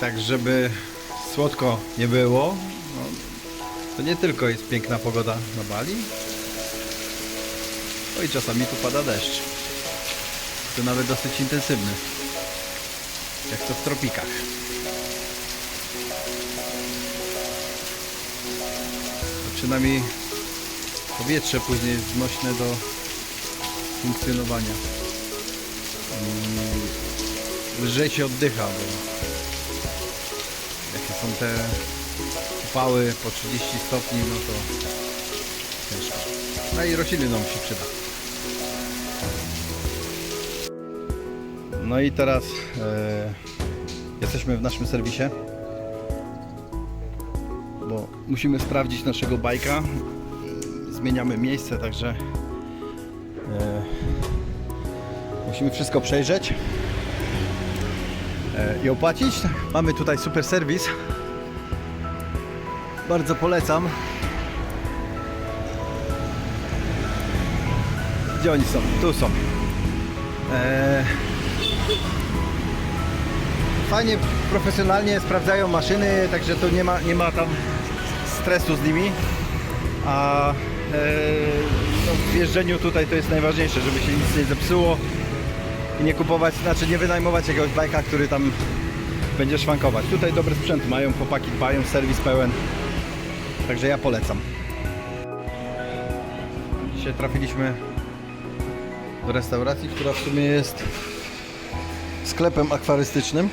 tak żeby słodko nie było, no, to nie tylko jest piękna pogoda na Bali, no i czasami tu pada deszcz. To nawet dosyć intensywny. Jak to w tropikach. Przynajmniej powietrze później jest znośne do funkcjonowania. Mm, Lżej się oddycha, bo są te upały po 30 stopni, no to ciężko. No i rośliny nam się przyda. No i teraz e, jesteśmy w naszym serwisie, bo musimy sprawdzić naszego bajka. Zmieniamy miejsce, także e, musimy wszystko przejrzeć i opłacić. Mamy tutaj super serwis. Bardzo polecam. Gdzie oni są? Tu są. E, fajnie, profesjonalnie sprawdzają maszyny, także to nie ma, nie ma tam stresu z nimi. A e, no, w jeżdżeniu tutaj to jest najważniejsze, żeby się nic nie zepsuło i nie kupować, znaczy nie wynajmować jakiegoś bajka, który tam będzie szwankować. Tutaj dobry sprzęt mają, chłopaki dbają, serwis pełen. Także ja polecam. Dzisiaj trafiliśmy do restauracji, która w sumie jest sklepem akwarystycznym.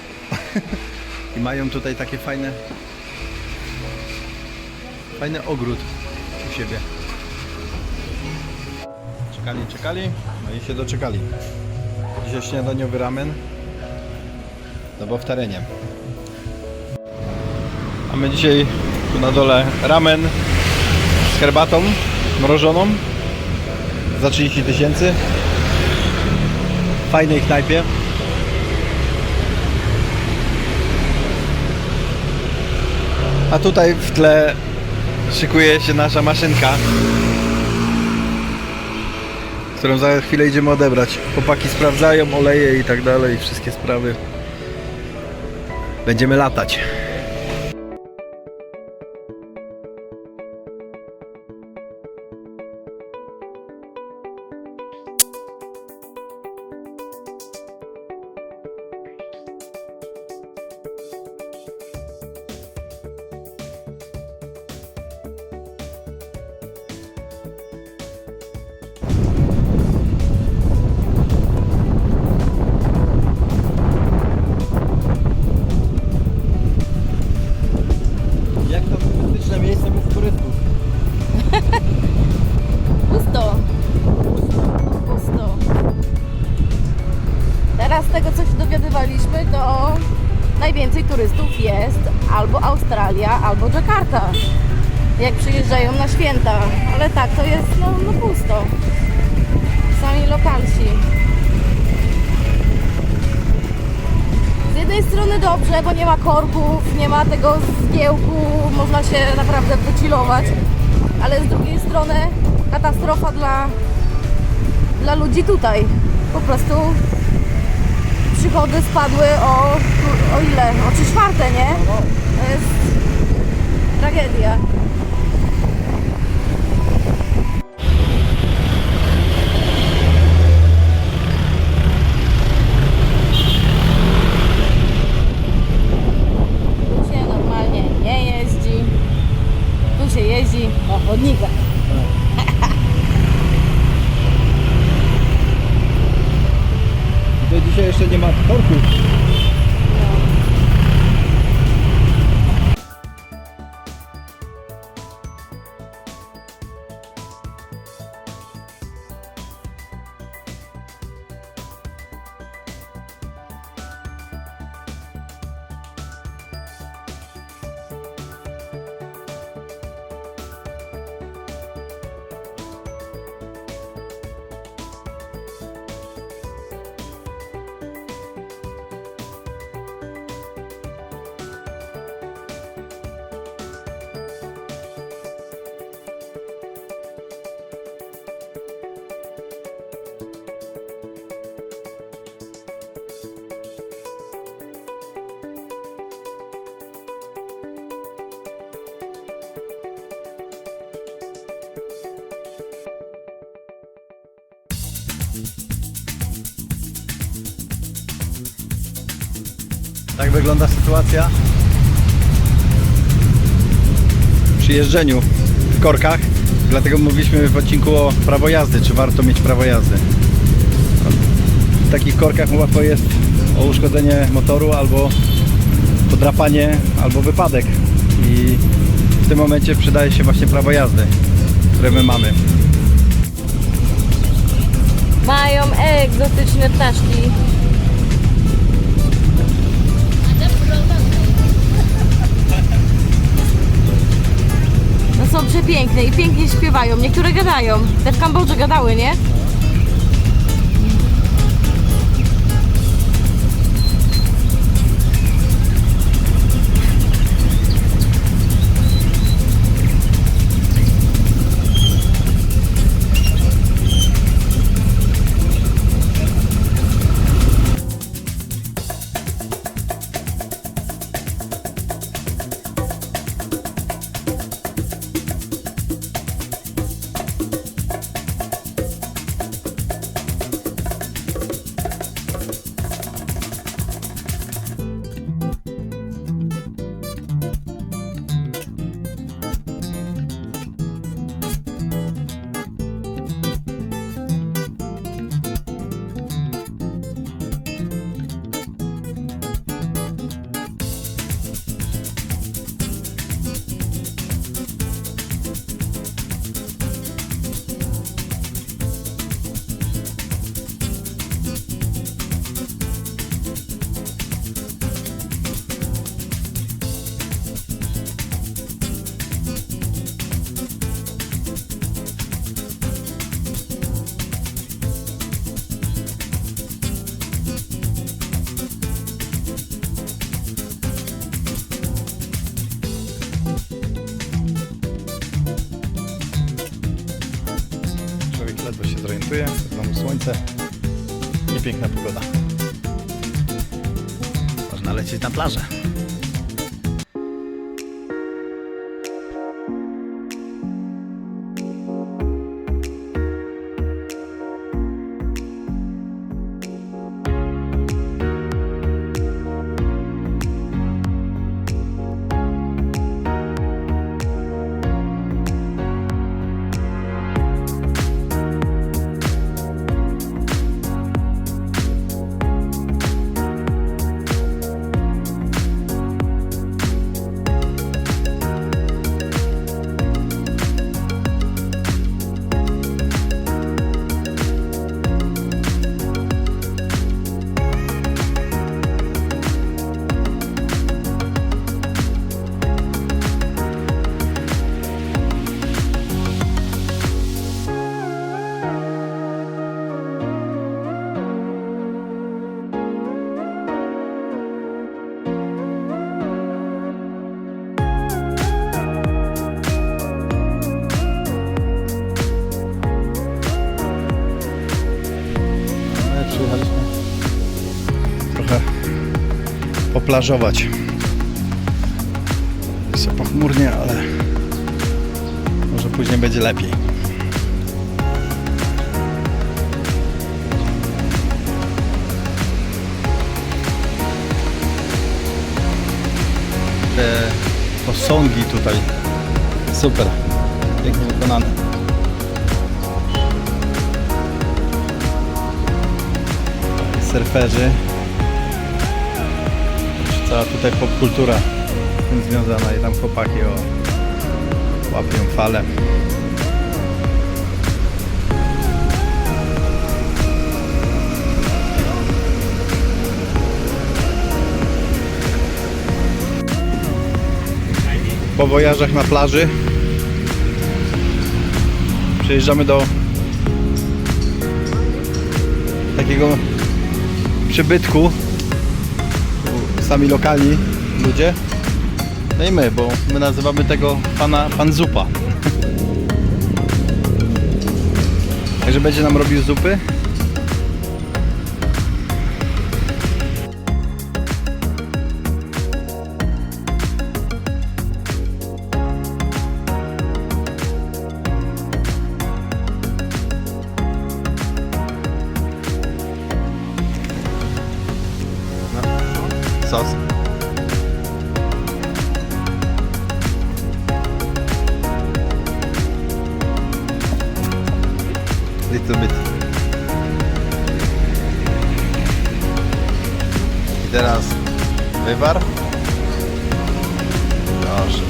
I mają tutaj takie fajne fajny ogród u siebie. Czekali, czekali, no i się doczekali. Dzisiaj śniadaniowy ramen. No bo w terenie. Mamy dzisiaj tu na dole ramen z herbatą mrożoną za 30 tysięcy. W fajnej knajpie. A tutaj w tle szykuje się nasza maszynka, którą za chwilę idziemy odebrać. Chłopaki sprawdzają oleje i tak dalej, wszystkie sprawy. Będziemy latać. Jak to turystyczne miejsce bez turystów? Pusto. Pusto. Teraz z tego co się dowiadywaliśmy, to najwięcej turystów jest albo Australia, albo Jakarta. Jak przyjeżdżają na święta. Ale tak, to jest no, no pusto. Sami lokalsi. Strony dobrze, bo nie ma korków, nie ma tego zgiełku, można się naprawdę wychillować, ale z drugiej strony katastrofa dla, dla ludzi tutaj. Po prostu przychody spadły o, o ile? O trzy czwarte, nie? To jest tragedia. Po chodnikach. To dzisiaj jeszcze nie ma korków. Tak wygląda sytuacja przy jeżdżeniu w korkach. Dlatego mówiliśmy w odcinku o prawo jazdy, czy warto mieć prawo jazdy. W takich korkach łatwo jest o uszkodzenie motoru albo podrapanie, albo wypadek. I w tym momencie przydaje się właśnie prawo jazdy, które my mamy. Mają egzotyczne ptaszki. Przepiękne i pięknie śpiewają. Niektóre gadają. Te w Kambodży gadały, nie? Piękna pogoda. Można lecieć na plażę. Poplażować. Jest pochmurnie, ale może później będzie lepiej. Te posągi tutaj super, pięknie wykonane. surferzy. Cała tutaj popkultura z tym związana i tam chłopaki o łapią falę. Po wojażach na plaży przejeżdżamy do takiego przybytku sami lokalni ludzie. No i my, bo my nazywamy tego pana pan zupa. Także będzie nam robił zupy sos. Little bit. I teraz wywar. Proszę bardzo.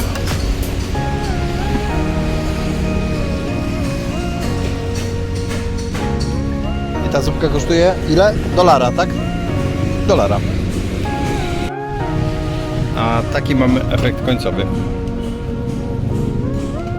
I ta zupka kosztuje ile? Dolara, tak? Dolara. A taki mamy efekt końcowy.